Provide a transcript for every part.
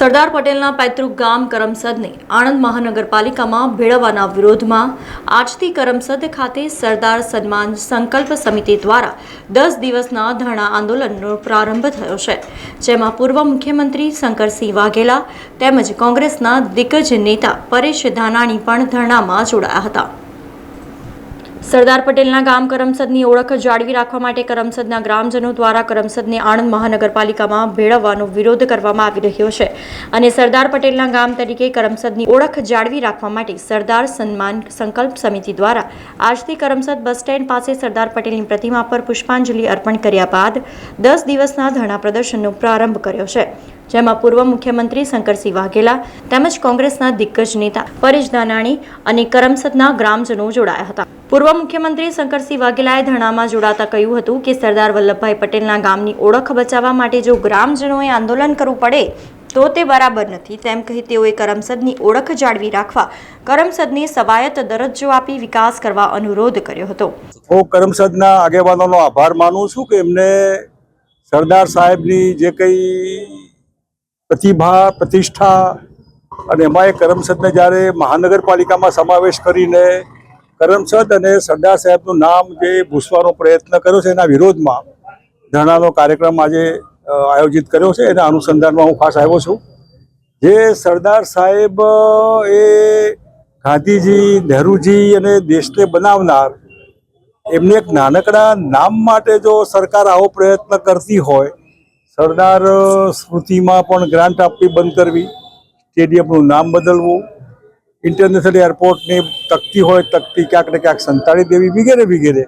સરદાર પટેલના પૈતૃક ગામ કરમસદને આણંદ મહાનગરપાલિકામાં ભેળવવાના વિરોધમાં આજથી કરમસદ ખાતે સરદાર સન્માન સંકલ્પ સમિતિ દ્વારા દસ દિવસના ધરણા આંદોલનનો પ્રારંભ થયો છે, જેમાં પૂર્વ મુખ્યમંત્રી શંકરસિંહ વાઘેલા તેમજ કોંગ્રેસના દિગ્ગજ નેતા પરેશ ધાનાણી પણ ધરણામાં જોડાયા હતા. સરદાર પટેલના ગામ કરમસદની ઓળખ જાળવી રાખવા માટે કરમસદના ગ્રામજનો દ્વારા કરમસદને આણંદ મહાનગરપાલિકામાં ભેળવવાનો વિરોધ કરવામાં આવી રહ્યો છે. અને સરદાર પટેલના ગામ તરીકે કરમસદની ઓળખ જાળવી રાખવા માટે સરદાર સન્માન સંકલ્પ સમિતિ દ્વારા આજથી કરમસદ બસ સ્ટેન્ડ પાસે સરદાર પટેલની પ્રતિમા પર પુષ્પાંજલિ અર્પણ કર્યા બાદ દસ દિવસના ધરણા પ્રદર્શનનો પ્રારંભ કર્યો છે. જેમાં પૂર્વ મુખ્યમંત્રી શંકરસિંહ વાઘેલા તેમજ કોંગ્રેસના દિગ્ગજ નેતા પરેશ ધાનાણી અને કરમસદના ગ્રામજનો જોડાયા હતા. પૂર્વ મુખ્યમંત્રી શંકરસિંહ વાઘેલાએ ધરણામાં જોડાતા કહ્યું હતું કે સરદાર વલ્લભભાઈ પટેલના ગામની ઓળખ બચાવવા માટે જો ગ્રામજનોએ આંદોલન કરવું પડે, તો તે બરાબર નથી. તેમ કહી તેઓએ કરમસદની ઓળખ જાળવી રાખવા, કરમસદને સવાયત દરજ્જો આપી વિકાસ કરવા અનુરોધ કર્યો હતો. હું કરમસદના આગેવાનોનો આભાર માનું છું કે એમને સરદાર સાહેબની જે કંઈ પ્રતિભા, પ્રતિષ્ઠા અને એમાં એ કરમસદને જ્યારે મહાનગરપાલિકામાં સમાવેશ કરીને કરમસદ અને સરદાર સાહેબનું નામ જે ભૂસવાનો પ્રયત્ન કર્યો છે એના વિરોધમાં ધરણાનો કાર્યક્રમ આજે આયોજિત કર્યો છે. એના અનુસંધાનમાં હું ખાસ આવ્યો છું. જે સરદાર સાહેબ એ ગાંધીજી, નહેરુજી અને દેશને બનાવનાર એમને એક નાનકડા નામ માટે જો સરકાર આવો પ્રયત્ન કરતી હોય સરદાર સ્મૃતિમાં પણ ગ્રાન્ટ આપવી બંધ કરવી, સ્ટેડિયમનું નામ બદલવું ઇન્ટરનેશનલ એરપોર્ટની તકતી હોય, તકતી ક્યાંક ને ક્યાંક સંતાડી દેવી, વગેરે વગેરે.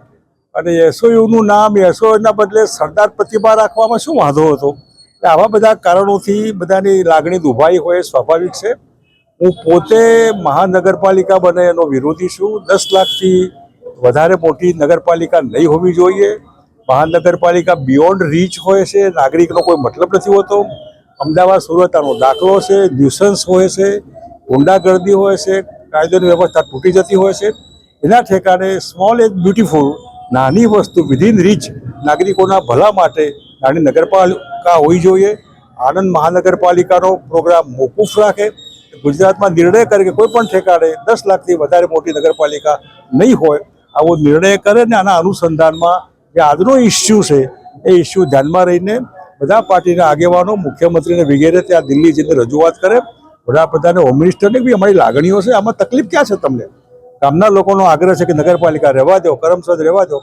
અને એસઓયુનું નામ એસઓયુના બદલે સરદાર પ્રતિભા રાખવામાં શું વાંધો હતો? એટલે આવા બધા કારણોથી બધાની લાગણી દુભાઈ હોય, સ્વાભાવિક છે. હું પોતે મહાનગરપાલિકા બને એનો વિરોધી છું. દસ લાખથી વધારે મોટી નગરપાલિકા નહીં હોવી જોઈએ. મહાનગરપાલિકા બિયોન્ડ રીચ હોય છે, નાગરિકનો કોઈ મતલબ નથી હોતો. અમદાવાદ સુરત આનો દાખલો છે, ન્યુસન્સ હોય છે, ગુંડાગર્દી હોય છે, કાયદોની વ્યવસ્થા તૂટી જતી હોય છે. એના ઠેકાણે સ્મોલ એન્ડ બ્યુટીફુલ નાની વસ્તુ વિધિન રીચ નાગરિકોના ભલા માટે નાની નગરપાલિકા હોવી જોઈએ. આણંદ મહાનગરપાલિકાનો પ્રોગ્રામ મોકૂફ રાખે. ગુજરાતમાં નિર્ણય કરે કે કોઈ પણ ઠેકાણે દસ લાખથી વધારે મોટી નગરપાલિકા નહીં હોય, આવો નિર્ણય કરે ને આના અનુસંધાનમાં જે આજનો ઇસ્યુ છે. એ ઇસ્યુ ધ્યાનમાં રહીને બધા પાર્ટીના આગેવાનો મુખ્યમંત્રીને વગેરે ત્યાં દિલ્હી જઈને રજૂઆત કરે. વડાપ્રધાને હોમ મિનિસ્ટરને બી અમારી લાગણીઓ છે. આમાં તકલીફ ક્યાં છે તમને? ગામના લોકોનો આગ્રહ છે કે નગરપાલિકા રહેવા દો, કરમસદ રહેવા દો.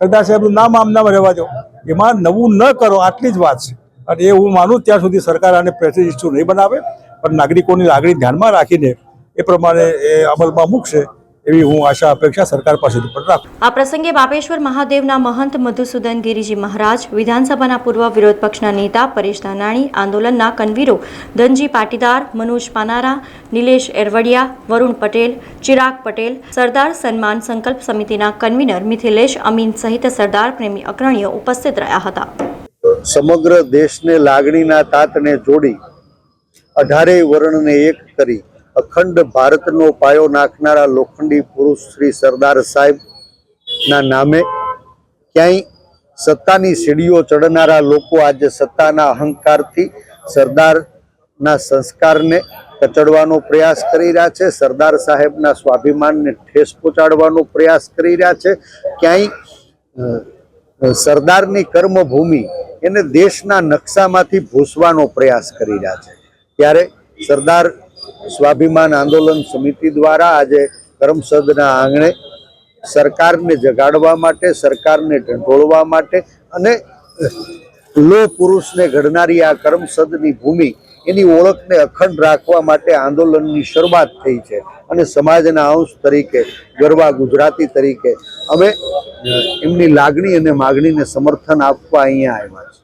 સરદાર સાહેબનું નામ આમનામ રહેવા દો. એમાં નવું ન કરો, આટલી જ વાત છે. અને એ હું માનું ત્યાં સુધી સરકાર આને પ્રેસ્ટીજ ઇસ્યુ નહીં બનાવે. પણ નાગરિકોની લાગણી ધ્યાનમાં રાખીને એ પ્રમાણે એ અમલમાં મૂકશે. એવી હું આશા અપેક્ષા સરકાર પાસેથી પણ રાખું. આ પ્રસંગે બાપેશ્વર મહાદેવના મહંત મધુસૂદન ગિરિજી મહારાજ વિધાનસભાના પૂર્વ વિરોધ પક્ષના નેતા પરેશ ધાનાણી આંદોલનના કનવીરો ધનજી પાટીદાર મનોજ પાનારા નિલેશ એરવડિયા વરુણ પટેલ ચિરાગ પટેલ સરદાર સન્માન સંકલ્પ સમિતિના કન્વીનર મિથિલેશ અમીન સહિત સરદાર પ્રેમી અગ્રણીઓ ઉપસ્થિત રહ્યા હતા. સમગ્ર દેશને લાગણીના તાતને જોડી અઢારેય વર્ણને એક કરી અખંડ ભારતનો પાયો નાખનારા લોખંડી પુરુષ શ્રી સરદાર સાહેબના નામે ક્યાંય સત્તાની સીડીઓ ચડનારા લોકો આજે સત્તાના અહંકારથી સરદારના સંસ્કારને કચડવાનો પ્રયાસ કરી રહ્યા છે. સરદાર સાહેબના સ્વાભિમાનને ઠેસ પહોંચાડવાનો પ્રયાસ કરી રહ્યા છે. ક્યાંય સરદારની કર્મભૂમિ એને દેશના નકશામાંથી ભૂસવાનો પ્રયાસ કરી રહ્યા છે. ત્યારે સરદાર સ્વાભિમાન આંદોલન સમિતિ દ્વારા આજે કરમસદના આંગણે સરકારને જગાડવા માટે, સરકારને ટંટોળવા માટે અને લો પુરુષને ઘડનારી આ કરમસદની ભૂમિ, એની ઓળખને અખંડ રાખવા માટે આંદોલનની શરૂઆત થઈ છે અને સમાજના અંશ તરીકે ગરબા ગુજરાતી તરીકે અમે એમની લાગણી અને માગણીને સમર્થન આપવા અહીંયા આવ્યા છે